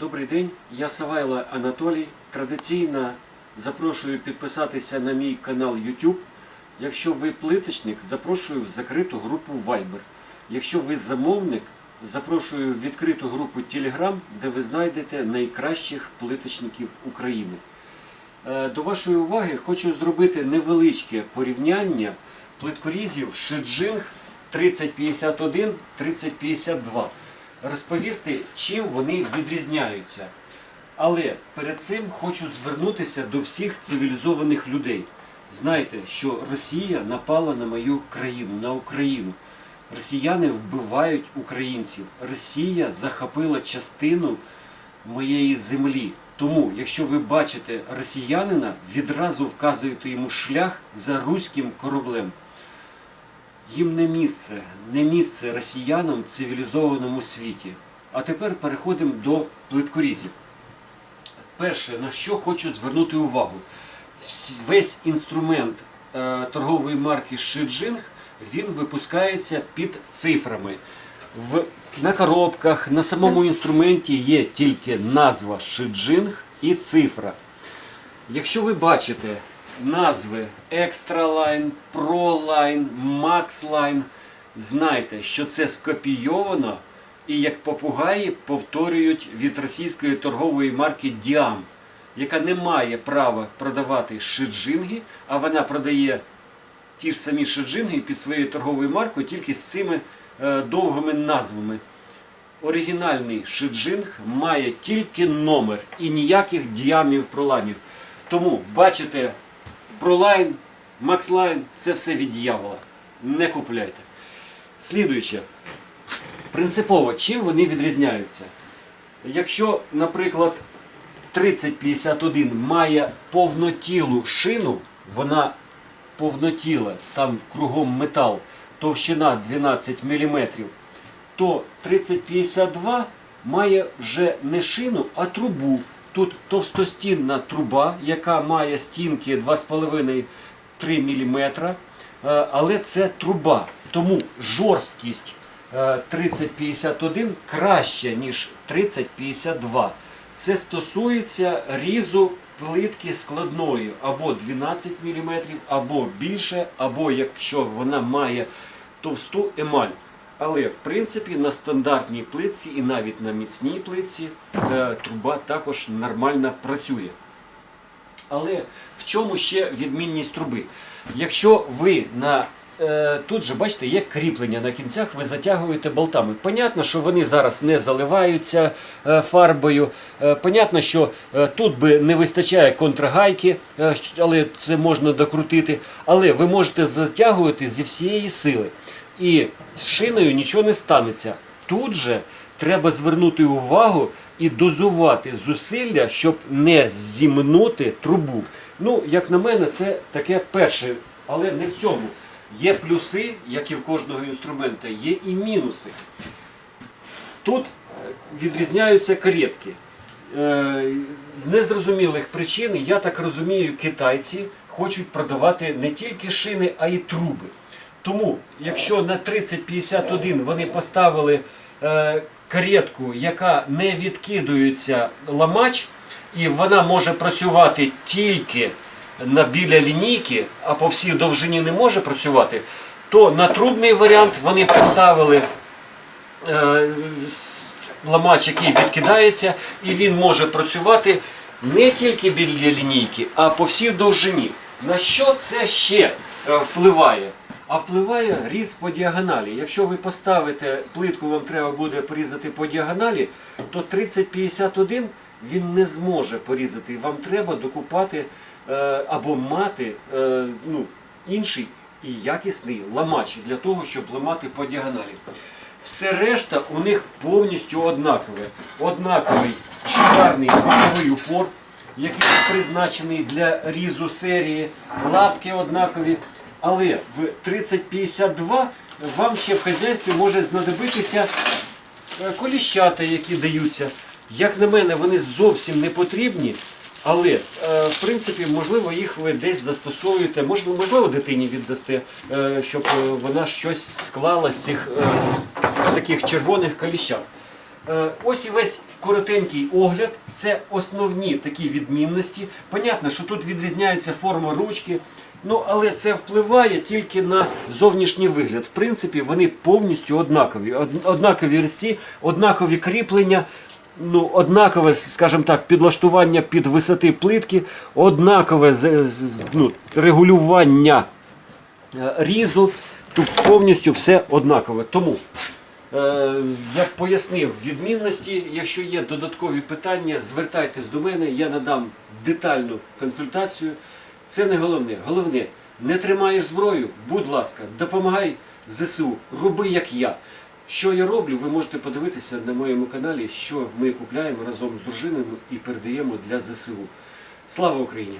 Добрий день, я Савайло Анатолій. Традиційно запрошую підписатися на мій канал YouTube. Якщо ви плиточник, запрошую в закриту групу Viber. Якщо ви замовник, запрошую в відкриту групу Telegram, де ви знайдете найкращих плиточників України. Е, До вашої уваги хочу зробити невеличке порівняння плиткорізів Шиджинг 3051 3052. Розповісти, чим вони відрізняються. Але перед цим хочу звернутися до всіх цивілізованих людей. Знайте, що Росія напала на мою країну, на Україну. Росіяни вбивають українців. Росія захопила частину моєї землі. Тому, якщо ви бачите росіянина, відразу вказуєте йому шлях за руським кораблем. Їм не місце, не місце росіянам в цивілізованому світі. А тепер переходимо до плиткорізів. Перше, на що хочу звернути увагу. Весь інструмент е, торгової марки Шиджинг він випускається під цифрами. В, на коробках, на самому інструменті є тільки назва Шиджинг і цифра. Якщо ви бачите назви Line, Max Line, знайте, що це скопійовано і як попугаї повторюють від російської торгової марки Діам, яка не має права продавати шиджинги, а вона продає ті ж самі шиджинги під своєю торговою маркою, тільки з цими е, довгими назвами. Оригінальний шиджинг має тільки номер і ніяких діамів пролаймів. Тому бачите, пролайн, макслайн це все від дьявола. Не купляйте. Слідуюче. Принципово, чим вони відрізняються? Якщо, наприклад, 3051 має повнотілу шину, вона повнотіла, там кругом метал, товщина 12 мм, то 3052 має вже не шину, а трубу. Тут товстостінна труба, яка має стінки 2,5-3 мм, але це труба. Тому жорсткість е, 3051 краще, ніж 3052. Це стосується різу плитки складної або 12 мм, або більше, або якщо вона має товсту емаль. Але в принципі на стандартній плитці і навіть на міцній плитці е, труба також нормально працює. Але в чому ще відмінність труби? Якщо ви на е, тут же бачите, є кріплення на кінцях, ви затягуєте болтами. Понятно, що вони зараз не заливаються е, фарбою. Понятно, що тут би не вистачає контрагайки, е, але це можна докрутити. Але ви можете затягувати зі всієї сили. І з шиною нічого не станеться. Тут же треба звернути увагу і дозувати зусилля, щоб не зімнути трубу. Ну, як на мене, це таке перше, але не в цьому. Є плюси, як і в кожного інструмента, є і мінуси. Тут е, відрізняються каретки. Е, З незрозумілих причин, я так розумію, китайці хочуть продавати не тільки шини, а й труби. Тому, якщо на 3051 вони поставили е, каретку, яка не відкидується ламач, і вона може працювати тільки на біля лінійки, а по всій довжині не може працювати, то на трубний варіант вони поставили е, ламач, який відкидається, і він може працювати не тільки біля лінійки, а по всій довжині. На що це ще е, впливає? А впливає різ по діагоналі. Якщо ви поставите плитку, вам треба буде порізати по діагоналі, то 3051 він не зможе порізати. Вам треба докупати е, або мати е, ну, інший і якісний ламач для того, щоб ламати по діагоналі. Все решта у них повністю однакове. Однаковий шикарний боковий упор, який призначений для різу серії, лапки однакові. Але в 3052 вам ще в хазяйстві може знадобитися е, коліщата, які даються. Як на мене, вони зовсім не потрібні, але е, в принципі, можливо, їх ви десь застосуєте, можливо, можливо дитині віддасте, е, щоб вона щось склала з цих таких червоних коліщат. Е, Ось і весь коротенький огляд. Це основні такі відмінності. Понятно, що тут відрізняється форма ручки. Ну, але це впливає тільки на зовнішній вигляд. В принципі, вони повністю однакові. Однакові різці, однакові кріплення, ну, однакове, скажімо так, підлаштування під висоти плитки, однакове ну, регулювання е, різу. Тут повністю все однакове. Тому е, я пояснив відмінності. Якщо є додаткові питання, звертайтесь до мене, я надам детальну консультацію. Це не головне. Головне, не тримаєш зброю, будь ласка, допомагай ЗСУ, роби як я. Що я роблю, ви можете подивитися на моєму каналі, що ми купляємо разом з дружиною і передаємо для ЗСУ. Слава Україні!